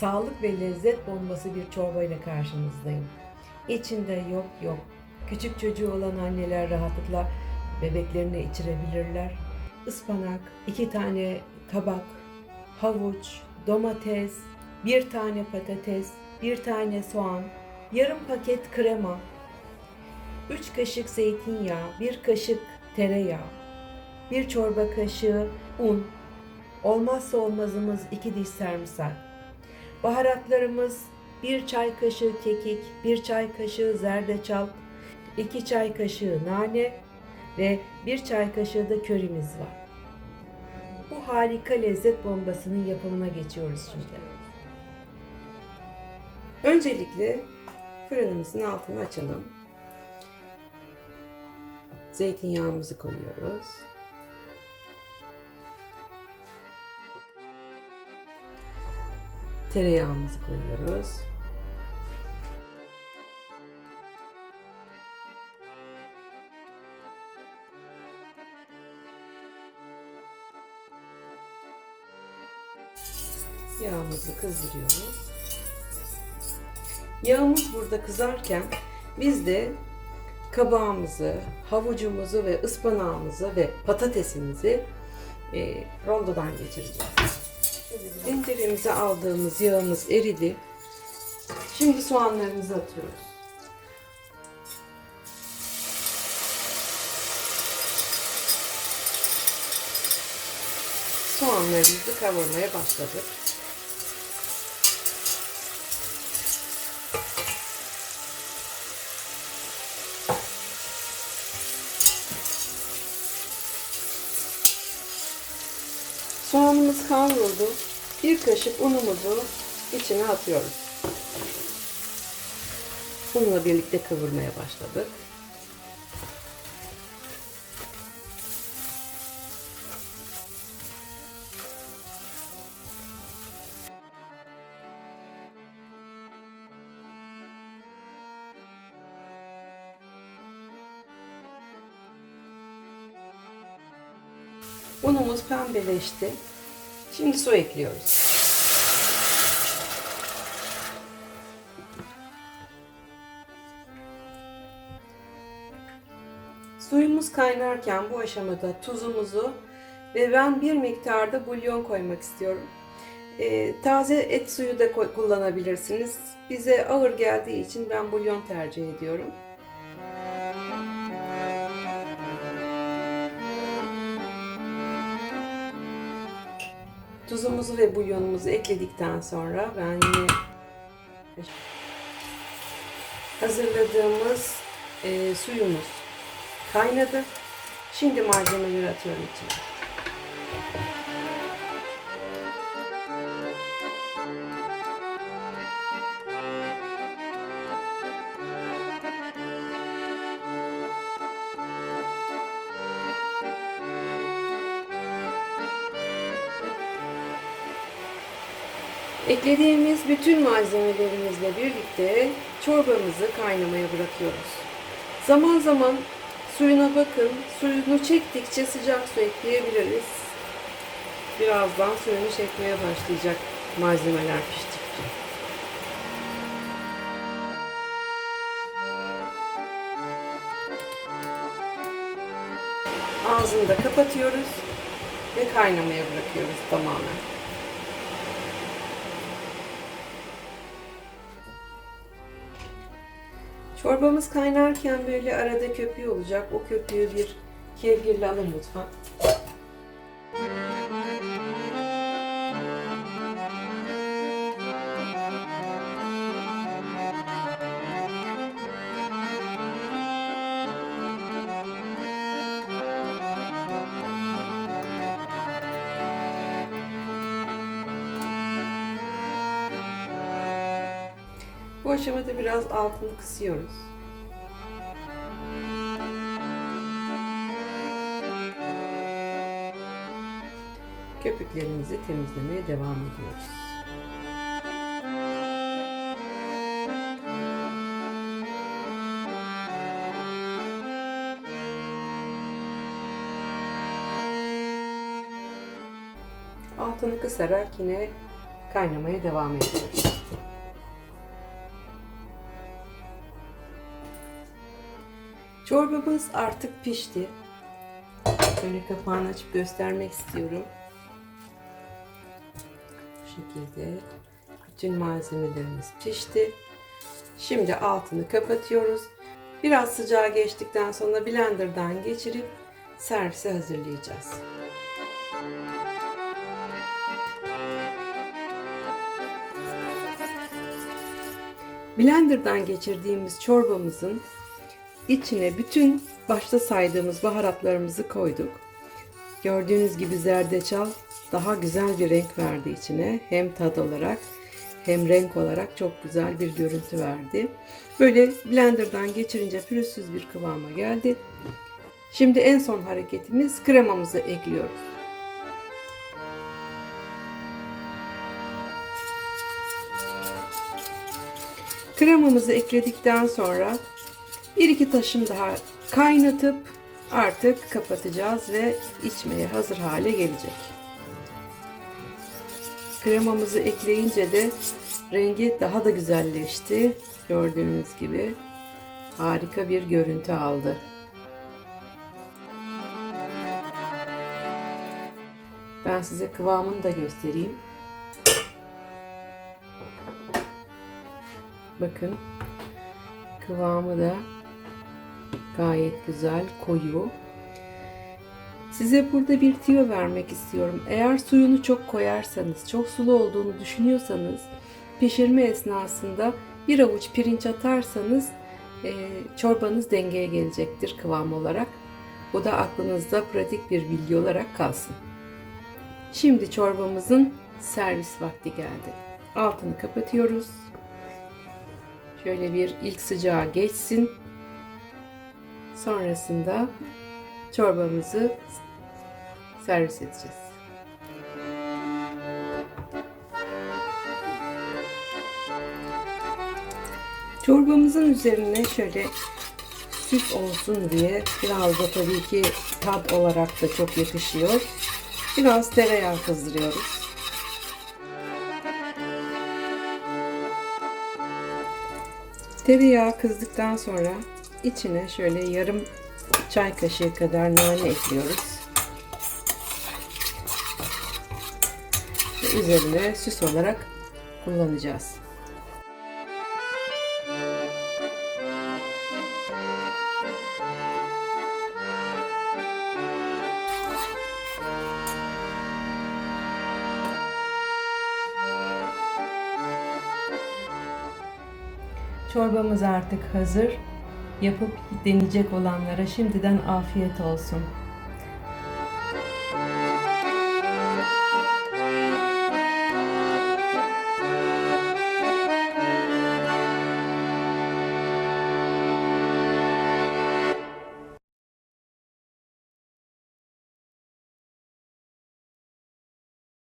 sağlık ve lezzet bombası bir çorba ile karşınızdayım. İçinde yok yok. Küçük çocuğu olan anneler rahatlıkla bebeklerine içirebilirler. Ispanak, iki tane kabak, havuç, domates, bir tane patates, bir tane soğan, yarım paket krema, 3 kaşık zeytinyağı, 1 kaşık tereyağı, 1 çorba kaşığı un, olmazsa olmazımız 2 diş sarımsak. Baharatlarımız 1 çay kaşığı kekik, 1 çay kaşığı zerdeçal, 2 çay kaşığı nane ve 1 çay kaşığı da körimiz var. Bu harika lezzet bombasının yapımına geçiyoruz şimdi. Öncelikle fırınımızın altını açalım. Zeytinyağımızı koyuyoruz. Tereyağımızı koyuyoruz. Yağımızı kızdırıyoruz. Yağımız burada kızarken biz de kabağımızı, havucumuzu ve ıspanağımızı ve patatesimizi e, rondodan geçireceğiz. Tenceremize aldığımız yağımız eridi. Şimdi soğanlarımızı atıyoruz. Soğanlarımızı kavurmaya başladık. Kavruldu. Bir kaşık unumuzu içine atıyoruz. Unla birlikte kavurmaya başladık. Unumuz pembeleşti. Şimdi su ekliyoruz. Suyumuz kaynarken bu aşamada tuzumuzu ve ben bir miktarda bulyon koymak istiyorum. Ee, taze et suyu da kullanabilirsiniz. Bize ağır geldiği için ben bulyon tercih ediyorum. Tuzumuzu ve bulyonumuzu ekledikten sonra ben yine hazırladığımız e, suyumuz kaynadı. Şimdi malzemeleri atıyorum içine. Eklediğimiz bütün malzemelerimizle birlikte çorbamızı kaynamaya bırakıyoruz. Zaman zaman suyuna bakın. Suyunu çektikçe sıcak su ekleyebiliriz. Birazdan suyunu çekmeye başlayacak malzemeler piştikçe. Ağzını da kapatıyoruz ve kaynamaya bırakıyoruz tamamen. Çorbamız kaynarken böyle arada köpüğü olacak. O köpüğü bir kevgirle alın lütfen. Bu aşamada biraz altını kısıyoruz. Köpüklerimizi temizlemeye devam ediyoruz. Altını kısarak yine kaynamaya devam ediyoruz. Çorbamız artık pişti. Böyle kapağını açıp göstermek istiyorum. Bu şekilde bütün malzemelerimiz pişti. Şimdi altını kapatıyoruz. Biraz sıcağı geçtikten sonra blenderdan geçirip servise hazırlayacağız. Blenderdan geçirdiğimiz çorbamızın içine bütün başta saydığımız baharatlarımızı koyduk. Gördüğünüz gibi zerdeçal daha güzel bir renk verdi içine. Hem tat olarak hem renk olarak çok güzel bir görüntü verdi. Böyle blenderdan geçirince pürüzsüz bir kıvama geldi. Şimdi en son hareketimiz kremamızı ekliyoruz. Kremamızı ekledikten sonra bir iki taşım daha kaynatıp artık kapatacağız ve içmeye hazır hale gelecek. Kremamızı ekleyince de rengi daha da güzelleşti. Gördüğünüz gibi harika bir görüntü aldı. Ben size kıvamını da göstereyim. Bakın kıvamı da gayet güzel, koyu. Size burada bir tüyo vermek istiyorum. Eğer suyunu çok koyarsanız, çok sulu olduğunu düşünüyorsanız pişirme esnasında bir avuç pirinç atarsanız e, çorbanız dengeye gelecektir kıvam olarak. Bu da aklınızda pratik bir bilgi olarak kalsın. Şimdi çorbamızın servis vakti geldi. Altını kapatıyoruz. Şöyle bir ilk sıcağı geçsin. Sonrasında çorbamızı servis edeceğiz. Çorbamızın üzerine şöyle süt olsun diye biraz da tabii ki tat olarak da çok yakışıyor. Biraz tereyağı kızdırıyoruz. Tereyağı kızdıktan sonra içine şöyle yarım çay kaşığı kadar nane ekliyoruz. Ve üzerine süs olarak kullanacağız. Çorbamız artık hazır. Yapıp deneyecek olanlara şimdiden afiyet olsun.